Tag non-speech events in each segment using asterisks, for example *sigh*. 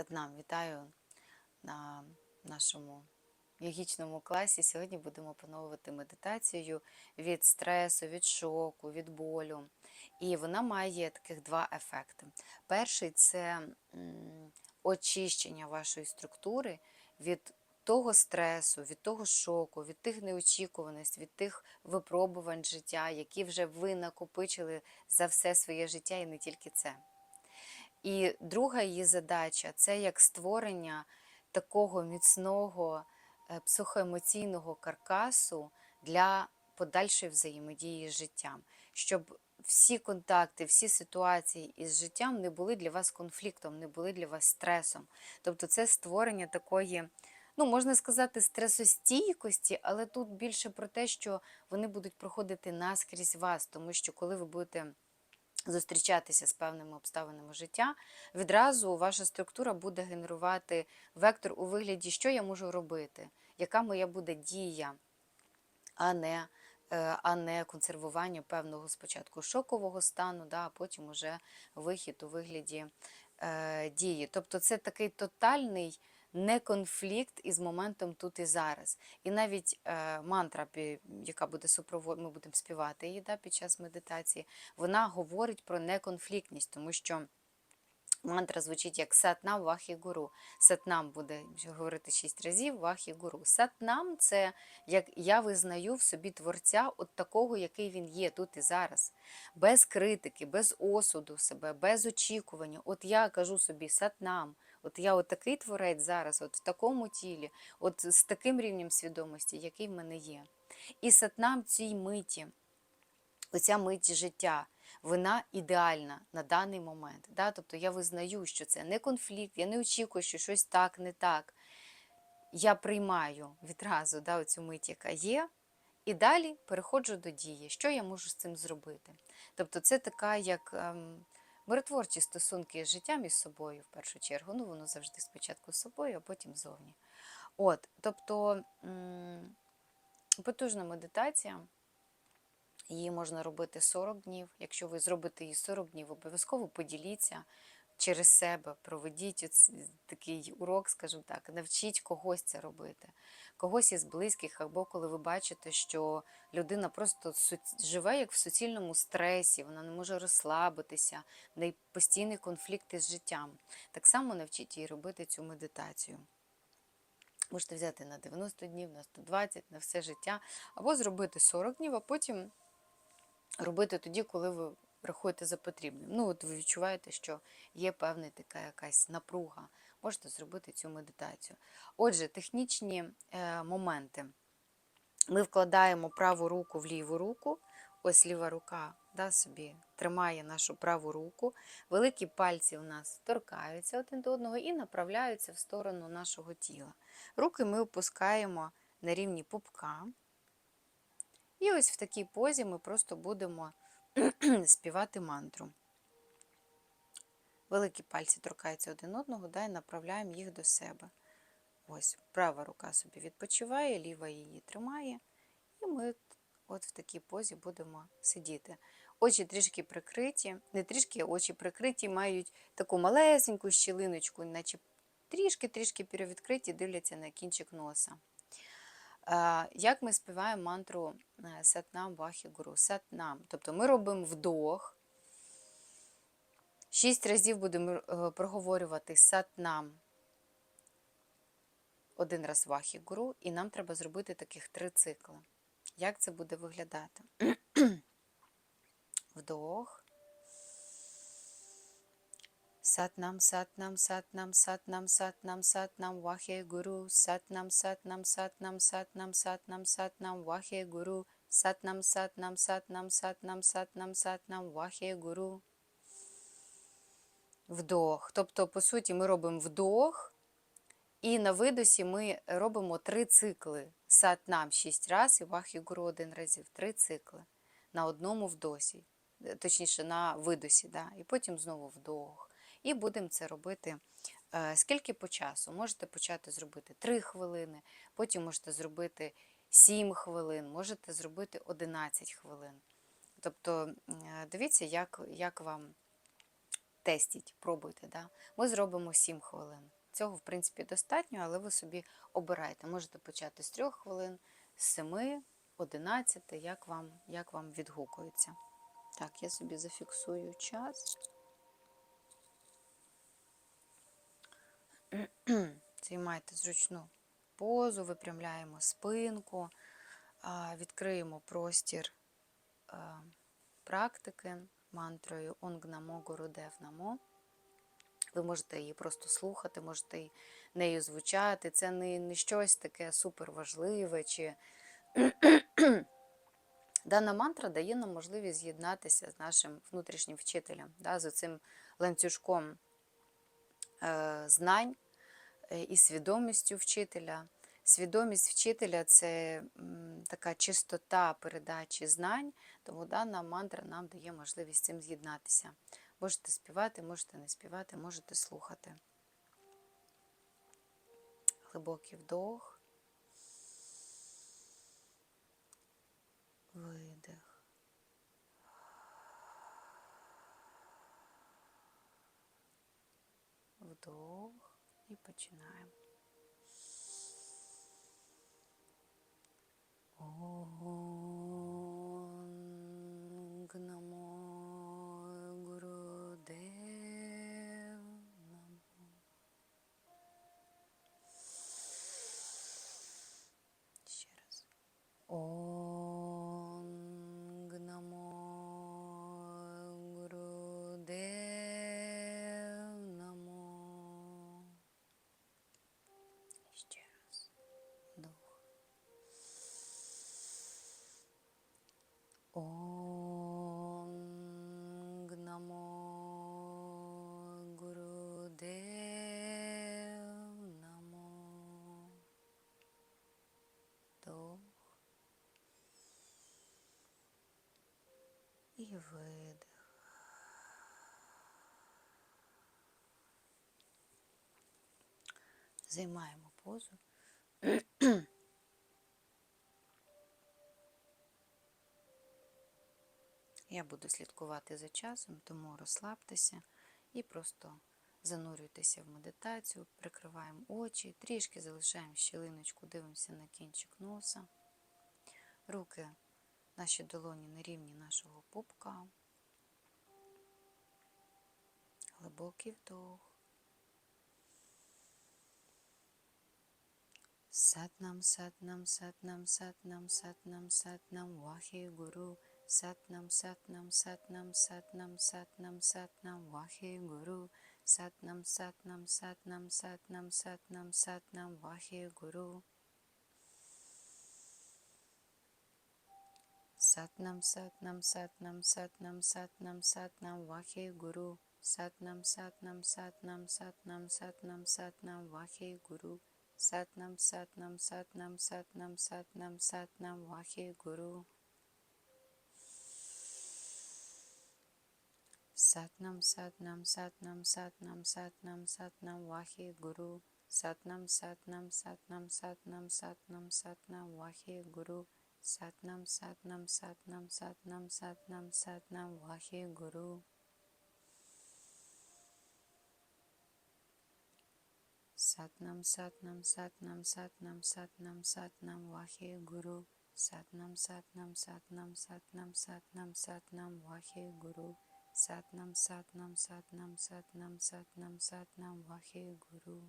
Сатнам, вітаю на нашому йогічному класі. Сьогодні будемо опановувати медитацію від стресу, від шоку, від болю. І вона має таких два ефекти. Перший це очищення вашої структури від того стресу, від того шоку, від тих неочікуваностей, від тих випробувань життя, які вже ви накопичили за все своє життя і не тільки це. І друга її задача це як створення такого міцного е, психоемоційного каркасу для подальшої взаємодії з життям, щоб всі контакти, всі ситуації із життям не були для вас конфліктом, не були для вас стресом. Тобто це створення такої, ну можна сказати, стресостійкості, але тут більше про те, що вони будуть проходити наскрізь вас, тому що коли ви будете зустрічатися з певними обставинами життя, відразу ваша структура буде генерувати вектор у вигляді, що я можу робити, яка моя буде дія, а не, е, а не консервування певного спочатку шокового стану, да, а потім уже вихід у вигляді е, дії. Тобто це такий тотальний не конфлікт із моментом тут і зараз. І навіть е, мантра, яка буде супровод, ми будемо співати її да, під час медитації, вона говорить про неконфліктність, тому що мантра звучить як Сатнам Вахі Гуру. Сатнам буде говорити шість разів Вахі Гуру. Сатнам це як я визнаю в собі творця от такого, який він є тут і зараз. Без критики, без осуду себе, без очікування. От я кажу собі Сатнам. От я от такий творець зараз, от в такому тілі, от з таким рівнем свідомості, який в мене є. І сатнам цій миті, оця мить життя, вона ідеальна на даний момент. Да? Тобто я визнаю, що це не конфлікт, я не очікую, що щось так, не так. Я приймаю відразу да, оцю мить, яка є, і далі переходжу до дії. Що я можу з цим зробити? Тобто, це така як ем, миротворчі стосунки з життям і з собою, в першу чергу. Ну, воно завжди спочатку з собою, а потім зовні. От, тобто потужна медитація. Її можна робити 40 днів. Якщо ви зробите її 40 днів, обов'язково поділіться через себе, проведіть оц- такий урок, скажімо так, навчіть когось це робити, когось із близьких, або коли ви бачите, що людина просто живе як в суцільному стресі, вона не може розслабитися, в неї постійні конфлікти з життям. Так само навчіть її робити цю медитацію. Можете взяти на 90 днів, на 120, на все життя, або зробити 40 днів, а потім робити тоді, коли ви рахуєте за потрібним. Ну, от ви відчуваєте, що є певна така якась напруга. Можете зробити цю медитацію. Отже, технічні е, моменти. Ми вкладаємо праву руку в ліву руку. Ось ліва рука да, собі тримає нашу праву руку. Великі пальці у нас торкаються один до одного і направляються в сторону нашого тіла. Руки ми опускаємо на рівні пупка. І ось в такій позі ми просто будемо *clears throat* співати мантру. Великі пальці торкаються один одного, да, і направляємо їх до себе. Ось, права рука собі відпочиває, ліва її тримає. І ми от в такій позі будемо сидіти. Очі трішки прикриті, не трішки, очі прикриті, мають таку малесеньку щілиночку, наче трішки-трішки перевідкриті, дивляться на кінчик носа. Як ми співаємо мантру е, Сатнам Вахі Гуру? Сатнам. Тобто ми робимо вдох. Шість разів будемо е, проговорювати Сатнам. Один раз Вахі Гуру, і нам треба зробити таких три цикли. Як це буде виглядати? *clears throat* Вдох. Сатнам, сатнам, сатнам, сатнам, сатнам, сатнам, вахе гуру, сатнам, сатнам, сатнам, сатнам, сатнам, сатнам, вахе гуру, сатнам, сатнам, сатнам, сатнам, сатнам, сатнам, вахе гуру. Вдох. Тобто, по суті, ми робимо вдох, і на видосі ми робимо три цикли. Сатнам шість разів і вахе гуру один разів. Три цикли на одному вдосі, е, точніше на видосі, да. і потім знову вдох. І будемо це робити е, скільки по часу. Можете почати зробити 3 хвилини, потім можете зробити 7 хвилин, можете зробити 11 хвилин. Тобто, е, дивіться, як, як вам тестіть, пробуйте. Да? Ми зробимо 7 хвилин. Цього, в принципі, достатньо, але ви собі обираєте. Можете почати з 3 хвилин, з 7, 11, як вам, як вам відгукується. Так, я собі зафіксую час. *clears throat* Займайте зручну позу, випрямляємо спинку, відкриємо простір практики мантрою Онгнамо Гурудев Намо. Ви можете її просто слухати, можете нею звучати. Це не, не щось таке суперважливе. чи *clears throat* Дана мантра дає нам можливість з'єднатися з нашим внутрішнім вчителем, да, з цим ланцюжком знань е, і свідомістю вчителя. Свідомість вчителя це така чистота передачі знань, тому дана мантра нам дає можливість цим з'єднатися. Можете співати, можете не співати, можете слухати. Глибокий вдох. видих. Вдох і починаємо. Видих. Займаємо позу. Я буду слідкувати за часом, тому розслабтеся і просто занурюйтеся в медитацію, прикриваємо очі, трішки залишаємо щілиночку, дивимося на кінчик носа. Руки, наші долоні на рівні нашого пупка. Глибокий вдох. Сатнам, сатнам, сатнам, сатнам, сатнам, сатнам, вахі гуру. Сатнам, сатнам, сатнам, сатнам, сатнам, сатнам, вахі гуру. Сатнам, сатнам, сатнам, сатнам, сатнам, сатнам, вахі гуру. Satnam Satnam Satnam Satnam Satnam Satnam Vahe Guru Satnam Satnam Satnam Satnam Satnam Satnam Vahe Guru Satnam Satnam Satnam Satnam Satnam Satnam Vahe Guru Satnam Satnam Satnam Satnam Satnam Satnam Vahe Guru Satnam Satnam Satnam Satnam Satnam Satnam Vahe Guru Satnam सतनाम सतनाम सतनाम सतनाम सतनाम वाहे गुरु सतनाम सतनाम सतनाम सतनाम सतनाम सतनाम वाहे गुरु सतनाम सतनाम सतनाम सतनाम सतनाम सतनाम वाहे गुरु सतनाम सतनाम सतनाम सतनाम सतनाम सतनाम वाहे गुरु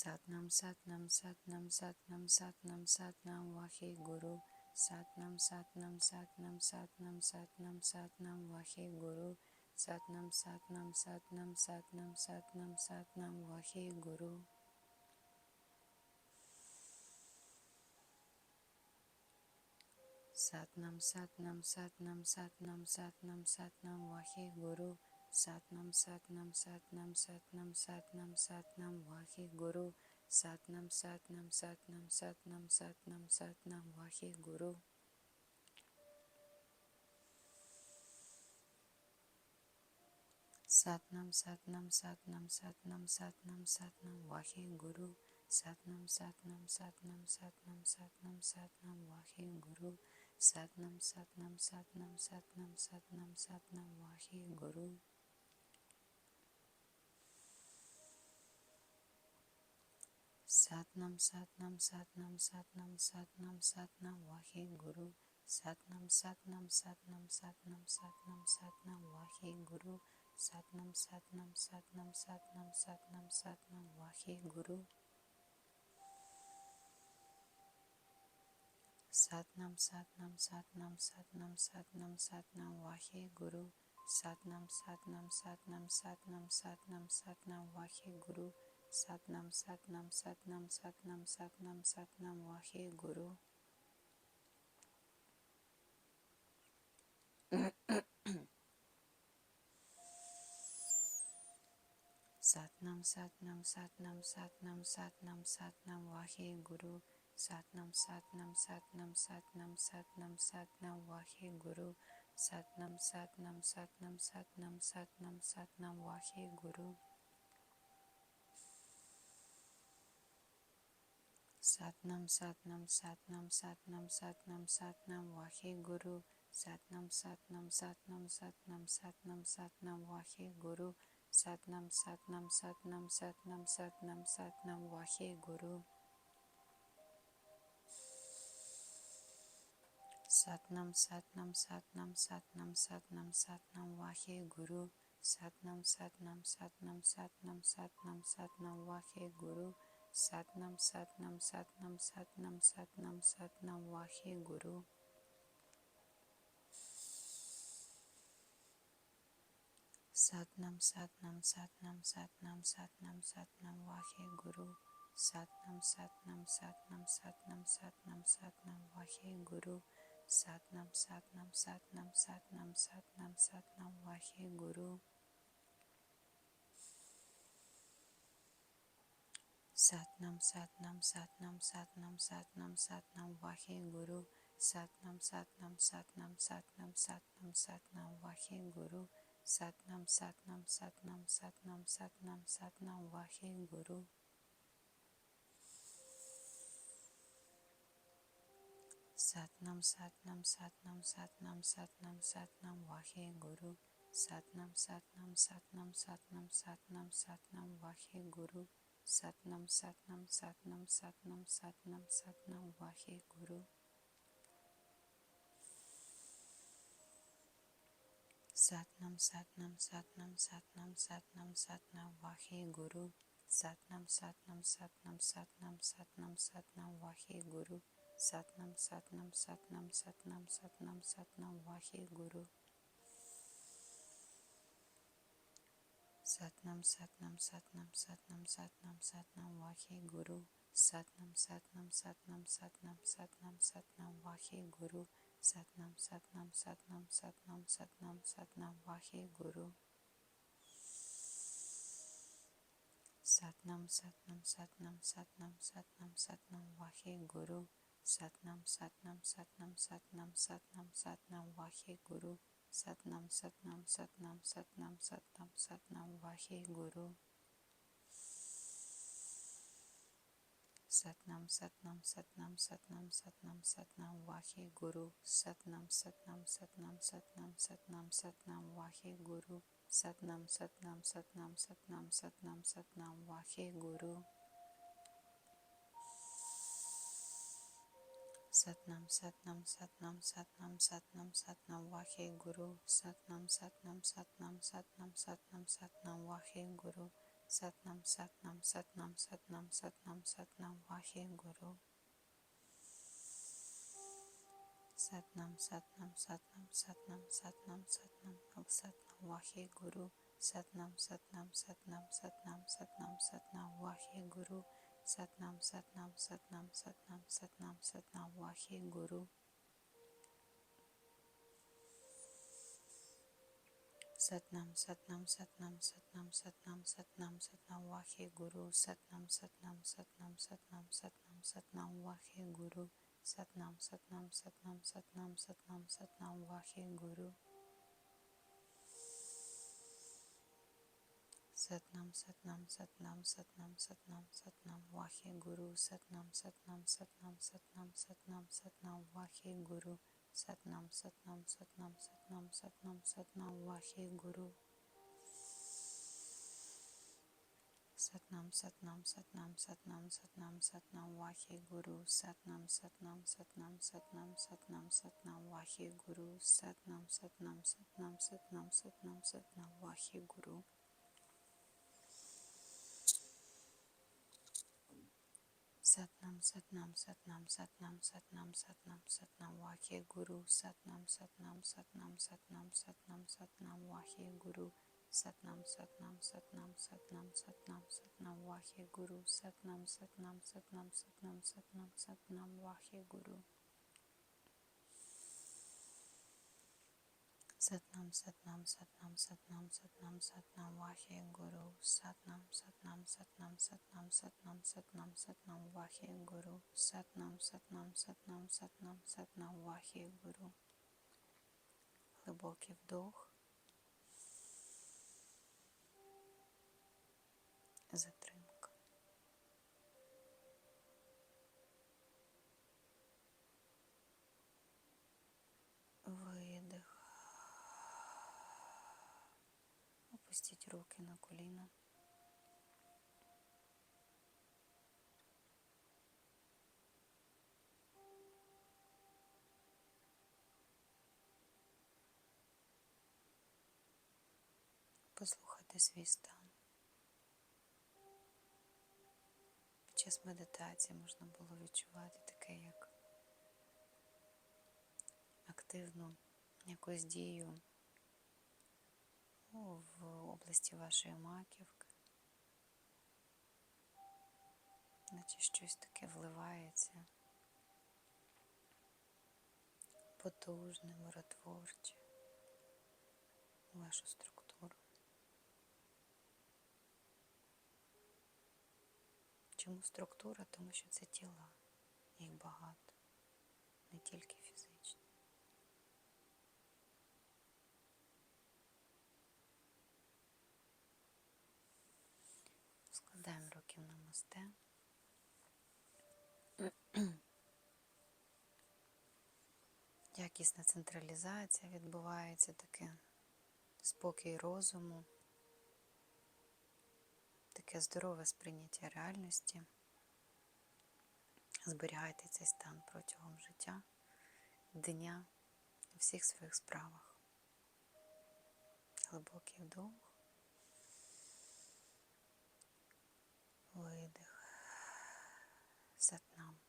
सतनाम सतनाम सतनाम सतनाम सतनाम सतनाम वाहे गुरु सतनाम सतनाम सतनाम सतनाम सतनाम सतनाम वाहे गुरु सतनाम सतनाम सतनाम सतनाम सतनाम सतनाम वाहे गुरु सतनाम सतनाम सतनाम सतनाम सतनाम सतनाम वाहे Guru Satnam Satnam Satnam Satnam Satnam Satnam Wahi Guru Satnam Satnam Satnam Satnam Satnam Satnam Wahi Guru Satnam Satnam Satnam Satnam Satnam Satnam Wahi Guru Satnam Satnam Satnam Satnam Satnam Satnam Wahi Guru Satnam Satnam Satnam Satnam Satnam Satnam Wahi Guru सतनम सतनम सतनम सतनम सतनम सतनम वाहे गुरु सतनम सतनम सतनम सतनम सतनम सतनम वाहे गुरु सतनम सतनम सतनम सतनम सतनम सतनम वाहे गुरु सतनम सतनम सतनम सतनम सतनम सतनम वाहे गुरु सतनम सतनम सतनम सतनम सतनम सतनम वाहे गुरु सतनाम सतनाम सतनाम सतनाम सतनाम सतनाम वाहे गुरु सतनाम सतनाम सतनाम सतनाम सतनाम सतनाम वाहे गुरु सतनाम सतनाम सतनाम सतनाम सतनाम सतनाम वाहे गुरु सतनाम सतनाम सतनाम सतनाम सतनाम सतनाम वाहे Guru Satnam Satnam Satnam Satnam Satnam Satnam Vahe Guru Satnam Satnam Satnam Satnam Satnam Satnam Vahe Guru Satnam Satnam Satnam Satnam Satnam Satnam Vahe Guru Satnam Satnam Satnam Satnam Satnam Satnam Vahe Guru Satnam Satnam Satnam Satnam Satnam Satnam Vahe Guru सतनम सतनम सतनम सतनम सतनम सतनम वाहे गुरु सतनम सतनम सतनम सतनम सतनम सतनम वाहे गुरु सतनम सतनम सतनम सतनम सतनम सतनम वाहे गुरु सतनम सतनम सतनम सतनम सतनम सतनम वाहे गुरु सतनम सतनम सतनम सतनम सतनम सतनम वाहे गुरु सतनम सतनम सतनम सतनम सतनम सतनम वाहे गुरु सतनम सतनम सतनम सतनम सतनम सतनम वाहे गुरु सतनम सतनम सतनम सतनम सतनम सतनम वाहे गुरु सतनम सतनम सतनम सतनम सतनम सतनम वाहे गुरु सतनम सतनम सतनम सतनम सतनम सतनम वाहे गुरु सतनम सतनम सतनम सतनम सतनम सतनम वाहे गुरु सतनम सतनम सतनम सतनम सतनम सतनम वाहे गुरु सतनम सतनम सतनम सतनम सतनम सतनम वाहे Guru Satnam Satnam Satnam Satnam Satnam Satnam Vahe Guru Satnam Satnam Satnam Satnam Satnam Satnam Vahe Guru Satnam Satnam Satnam Satnam Satnam Satnam Vahe Guru Satnam Satnam Satnam Satnam Satnam Satnam Vahe Guru Satnam Satnam Satnam Satnam Satnam Satnam Vahe Guru Satnam सतनाम सतनाम सतनाम सतनाम सतनाम वाहे गुरु सतनाम सतनाम सतनाम सतनाम सतनाम सतनाम वाहे गुरु सतनाम सतनाम सतनाम सतनाम सतनाम सतनाम वाहे गुरु सतनाम सतनाम सतनाम सतनाम सतनाम सतनाम वाहे गुरु सतनाम सतनाम सतनाम सतनाम सतनाम सतनाम वाहे गुरु सतनाम सतनाम सतनाम सतनाम सतनाम सतनाम वाहे गुरु सतनाम सतनाम सतनाम सतनाम सतनाम सतनाम वाहे गुरु सतनाम सतनाम सतनाम सतनाम सतनाम सतनाम सतनाम वाहे गुरु सतनाम सतनाम सतनाम सतनाम सतनाम सतनाम वाहे गुरु सतनाम सतनाम सतनाम सतनाम सतनाम सतनाम वाहे गुरु सतनाम सतनाम सतनाम सतनाम सतनाम सतनाम सतनाम वाहे गुरु सतनाम सतनाम सतनाम सतनाम सतनाम सतनाम वाहे गुरु सतनाम सतनाम सतनाम सतनाम सतनाम सतनाम वाहे गुरु सतनाम सतनाम सतनाम सतनाम सतनाम सतनाम वाहे गुरु सतनाम सतनाम सतनाम सतनाम सतनाम सतनाम वाहे गुरु सतनाम सतनाम सतनाम सतनाम सतनाम सतनाम वाहे गुरु सतनाम सतनाम सतनाम सतनाम सतनाम सतनाम वाहे गुरु सतनाम सतनाम सतनाम सतनाम सतनाम सतनाम वाहे गुरु सतनाम सतनाम सतनाम सतनाम सतनाम सतनाम वाहे गुरु सतनाम सतनाम सतनाम सतनाम सतनाम सतनाम सतनाम वाहे गुरु सतनाम सतनाम सतनाम सतनाम सतनाम सतनाम वाहे गुरु सतनाम सतनाम सतनाम सतनाम सतनाम सतनाम वाहे गुरु सतनाम सतनाम सतनाम सतनाम सतनाम सतनाम वाहे गुरु Сатнам, Сатнам, Сатнам, Сатнам, Сатнам, Сатнам, Вахи Гуру. Сатнам, Сатнам, Сатнам, Сатнам, Сатнам, Сатнам, Сатнам, Вахи Гуру. Сатнам, Сатнам, Сатнам, Сатнам, Сатнам, Вахи Гуру. Глибокий вдох. Опустіть руки на коліна. Послухайте свій стан. Під час медитації можна було відчувати таке, як активну якусь дію в області вашої маківки, наче щось таке вливається, потужне, миротворче вашу структуру. Чому структура? Тому що це тіла, їх багато, не тільки фізичні. Складаємо намасте. Якісна централізація відбувається таке спокій розуму, таке здорове сприйняття реальності. Зберігайте цей стан протягом життя, дня у всіх своїх справах. Глибокий вдох. Видих. Сатнам.